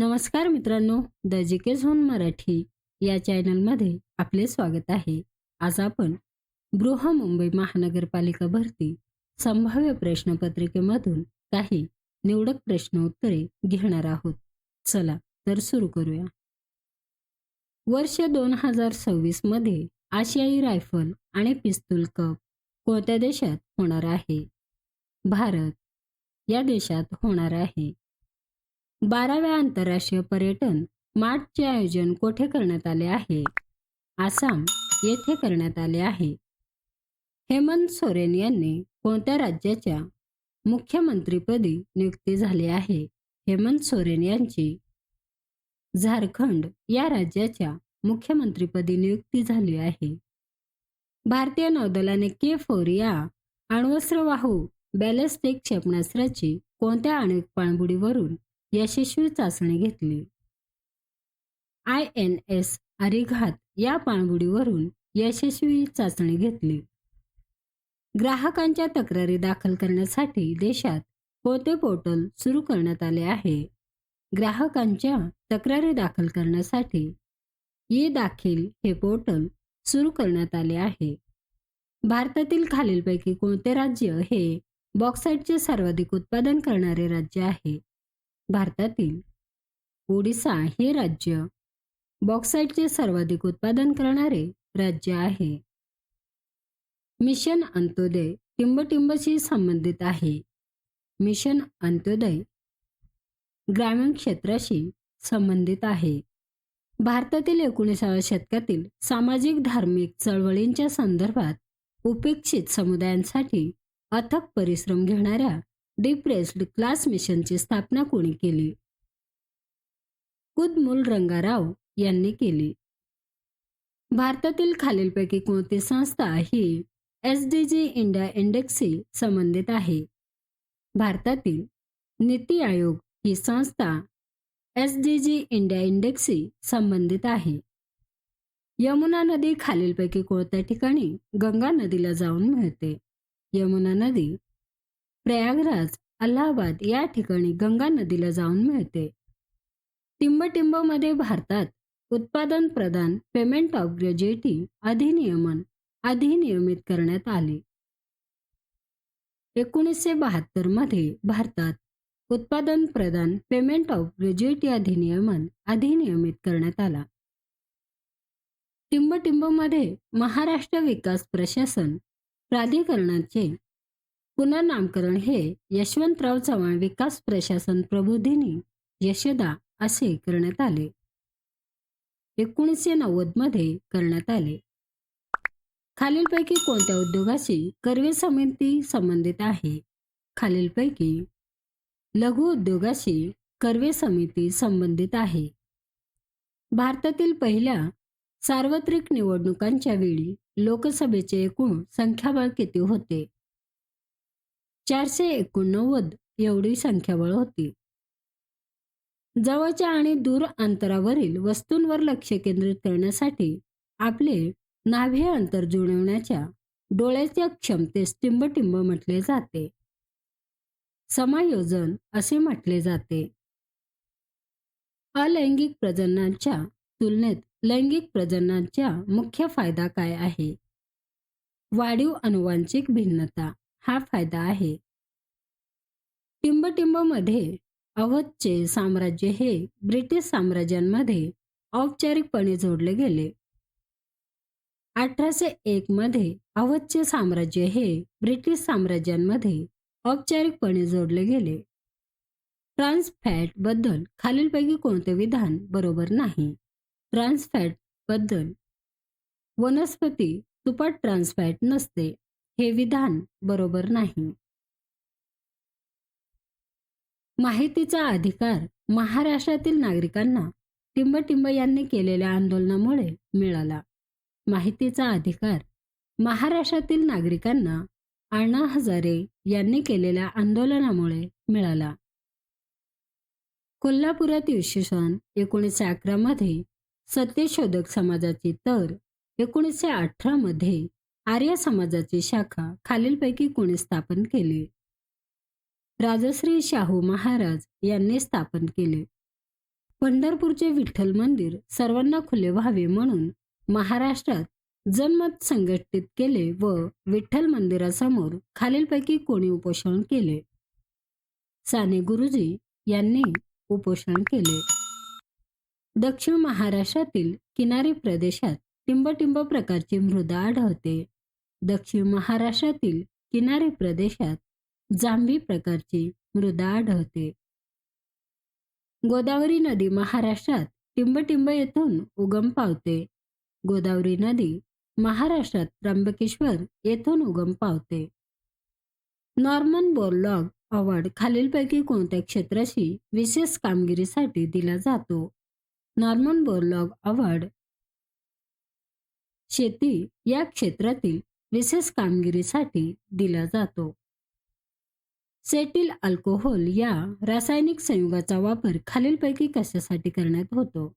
नमस्कार मित्रांनो द जिके झोन मराठी या चॅनलमध्ये आपले स्वागत आहे. आज आपण बृहमुंबई महानगरपालिका भरती संभाव्य प्रश्नपत्रिकेमधून काही निवडक प्रश्न उत्तरे घेणार आहोत. चला तर सुरू करूया. वर्ष दोन हजार सव्वीसमध्ये आशियाई रायफल आणि पिस्तूल कप कोणत्या देशात होणार आहे? भारत या देशात होणार आहे. बाराव्या आंतरराष्ट्रीय पर्यटन मार्चचे आयोजन कोठे करण्यात आले आहे? आसाम येथे करण्यात आले आहे. हेमंत सोरेन यांनी कोणत्या राज्याच्या मुख्यमंत्रीपदी नियुक्ती झाली आहे? हेमंत सोरेन यांची झारखंड या राज्याच्या मुख्यमंत्रीपदी नियुक्ती झाली आहे. भारतीय नौदलाने के फोर या अण्वस्त्रवाहू बॅलिस्टिक क्षेपणास्त्राची कोणत्या अणुक पाणबुडीवरून यशस्वी चाचणी घेतली. आय एन एस अरिघात या पाणबुडीवरून यशस्वी चाचणी घेतली. ग्राहकांच्या तक्रारी दाखल करण्यासाठी देशात कोणते पोर्टल सुरू करण्यात आले आहे. ग्राहकांच्या तक्रारी दाखल करण्यासाठी ये दाखील हे पोर्टल सुरू करण्यात आले आहे. भारतातील खालीलपैकी कोणते राज्य हे बॉक्साईटचे सर्वाधिक उत्पादन करणारे राज्य आहे? भारतातील ओडिसा हे राज्य बॉक्साईटचे सर्वाधिक उत्पादन करणारे राज्य आहे. मिशन अंत्योदय टिंबटिंबशी संबंधित आहे. मिशन अंत्योदय ग्रामीण क्षेत्राशी संबंधित आहे. भारतातील एकोणीसाव्या शतकातील सामाजिक धार्मिक चळवळींच्या संदर्भात उपेक्षित समुदायांसाठी अथक परिश्रम घेणाऱ्या डिप्रेस्ड क्लास मिशनची स्थापना कोणी केली? कुदमुल रंगाराव यांनी केली. भारतातील खालीलपैकी कोणती संस्था ही एस डी जी इंडिया इंडेक्सशी संबंधित आहे? भारतातील नीती आयोग ही संस्था एस डी जी इंडिया इंडेक्सशी संबंधित आहे. यमुना नदी खालीलपैकी कोणत्या ठिकाणी गंगा नदीला जाऊन मिळते? यमुना नदी प्रयागराज अलाहाबाद या ठिकाणी गंगा नदीला जाऊन मिळते. टिंबटिंबमध्ये भारतात उत्पादन प्रदान पेमेंट ऑफ ग्रॅज्युएटी अधिनियमन अधिनियमित करण्यात आले. एकोणीसशे बहात्तरमध्ये भारतात उत्पादन प्रदान पेमेंट ऑफ ग्रॅज्युएटी अधिनियमन अधिनियमित करण्यात आला. टिंबटिंबमध्ये महाराष्ट्र विकास प्रशासन प्राधिकरणाचे पुनर्नामकरण हे यशवंतराव चव्हाण विकास प्रशासन प्रबोधिनी यशदा असे करण्यात आले. एकोणीसशे नव्वदमध्ये करण्यात आले. खालीलपैकी कोणत्या उद्योगाशी कर्वे समिती संबंधित आहे? खालीलपैकी लघु उद्योगाशी कर्वे समिती संबंधित आहे. भारतातील पहिल्या सार्वत्रिक निवडणुकांच्या वेळी लोकसभेचे एकूण संख्याबळ किती होते? चारशे एकोणनव्वद एवढी संख्याबळ होती. जवळच्या आणि दूर अंतरावरील वस्तूंवर लक्ष केंद्रित करण्यासाठी आपले नाभे अंतर जुळवण्याच्या डोळ्याच्या क्षमतेस टिंबटिंब म्हटले जाते. समायोजन असे म्हटले जाते. अलैंगिक प्रजननाच्या तुलनेत लैंगिक प्रजननाच्या मुख्य फायदा काय आहे? वाढीव अनुवांशिक भिन्नता हा फायदा आहे. टिंबटिंबमध्ये अवधचे साम्राज्य हे ब्रिटिश साम्राज्यांमध्ये औपचारिकपणे जोडले गेले. अठराशे एक मध्ये अवधचे साम्राज्य हे ब्रिटिश साम्राज्यांमध्ये औपचारिकपणे जोडले गेले. ट्रान्सफॅटबद्दल खालीलपैकी कोणते विधान बरोबर नाही? ट्रान्सफॅटबद्दल वनस्पती तुपात ट्रान्सफॅट नसते. हे विधान बरोबर नाही. माहितीचा अधिकार महाराष्ट्रातील नागरिकांना टिंबटिंब यांनी केलेल्या आंदोलनामुळे मिळाला. माहितीचा अधिकार महाराष्ट्रातील नागरिकांना अण्णा हजारे यांनी केलेल्या आंदोलनामुळे मिळाला. कोल्हापुरात इसवी सन एकोणीसशे अकरा मध्ये सत्यशोधक समाजाची तर एकोणीसशे अठरा मध्ये आर्य समाजाची शाखा खालीलपैकी कोणी स्थापन केली? राजश्री शाहू महाराज यांनी स्थापन केले. पंढरपूरचे विठ्ठल मंदिर सर्वांना खुले व्हावे म्हणून महाराष्ट्रात जनमत संघटित केले व विठ्ठल मंदिरासमोर खालीलपैकी कोणी उपोषण केले? साने गुरुजी यांनी उपोषण केले. दक्षिण महाराष्ट्रातील किनारी प्रदेशात टिंबटिंब प्रकारची मृदा आढळते. दक्षिण महाराष्ट्रातील किनारी प्रदेशात जांभी प्रकारची मृदा आढळते. गोदावरी नदी महाराष्ट्रात टिंबटिंब येथून उगम पावते. गोदावरी नदी महाराष्ट्रात त्र्यंबकेश्वर येथून उगम पावते. नॉर्मन बोरलॉग अवॉर्ड खालीलपैकी कोणत्या क्षेत्राशी विशेष कामगिरीसाठी दिला जातो? Norman Borlaug award. शेती या क्षेत्रातील विशेष कामगिरीसाठी दिला जातो. सेटिल अल्कोहोल या रासायनिक संयुगाचा वापर खालीलपैकी कशासाठी करण्यात होतो?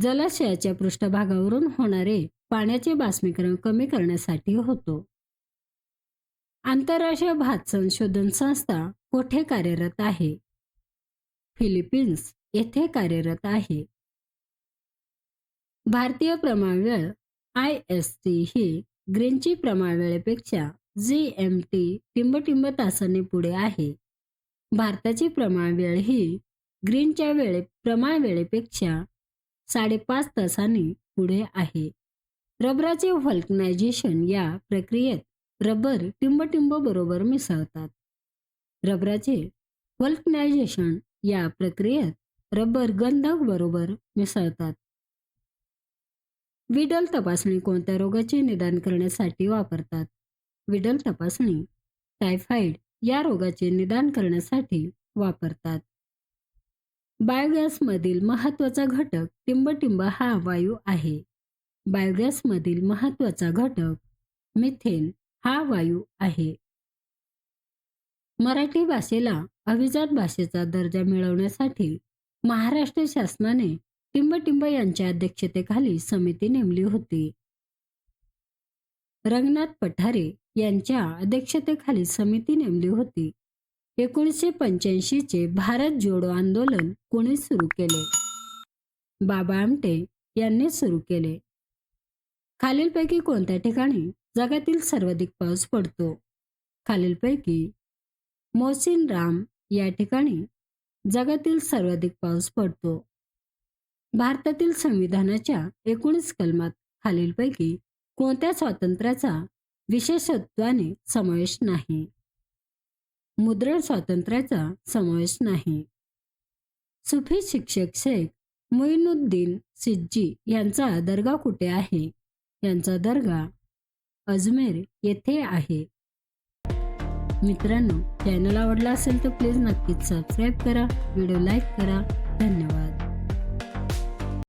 जलाशयाच्या पृष्ठभागावरून होणारे पाण्याचे बाष्पीकरण कमी करण्यासाठी होतो. आंतरराष्ट्रीय भात संशोधन संस्था कोठे कार्यरत आहे? फिलिपिन्स येथे कार्यरत आहे. भारतीय प्रमाणवेळ आय एस टी ही ग्रीनची प्रमाण वेळेपेक्षा जी एम टी टिंबटिंब तासांनी पुढे आहे. भारताची प्रमाण वेळ ही ग्रीनच्या वेळे प्रमाण वेळेपेक्षा साडेपाच तासांनी पुढे आहे. रबराचे व्हल्कनायझेशन या प्रक्रियेत रबर टिंबटिंब बरोबर मिसळतात. रबराचे व्हल्कनायझेशन या प्रक्रियेत रबर गंधक बरोबर मिसळतात. विडल तपासणी कोणत्या रोगाचे निदान करण्यासाठी वापरतात? विडल तपासणी टायफाईड या रोगाचे निदान करण्यासाठी वापरतात. बायोगॅसमधील महत्त्वाचा घटक टिंबटिंब हा वायू आहे. बायोगॅसमधील महत्त्वाचा घटक मिथेन हा वायू आहे. मराठी भाषेला अभिजात भाषेचा दर्जा मिळवण्यासाठी महाराष्ट्र शासनाने टिंबटिंब यांच्या अध्यक्षतेखाली समिती नेमली होती. रंगनाथ पठारे यांच्या अध्यक्षतेखाली समिती नेमली होती. एकोणीसशे पंच्याऐंशीचे भारत जोडो आंदोलन कोणी सुरू केले? बाबा आमटे यांनी सुरू केले. खालीलपैकी कोणत्या ठिकाणी जगातील सर्वाधिक पाऊस पडतो? खालीलपैकी मोसिन राम या ठिकाणी जगातील सर्वाधिक पाऊस पडतो. भारतातील संविधानाच्या एकोणीस कलमात खालीलपैकी कोणत्या स्वातंत्र्याचा विशेषत्वाने समावेश नाही? मुद्रण स्वातंत्र्याचा समावेश नाही. सुफी शिक्षक शेख मोईनुद्दीन सिज्जी यांचा दर्गा कुठे आहे? यांचा दर्गा अजमेर येथे आहे. मित्रांनो चॅनल आवडला असेल तर प्लीज नक्कीच सबस्क्राईब करा व्हिडिओ लाईक करा. धन्यवाद.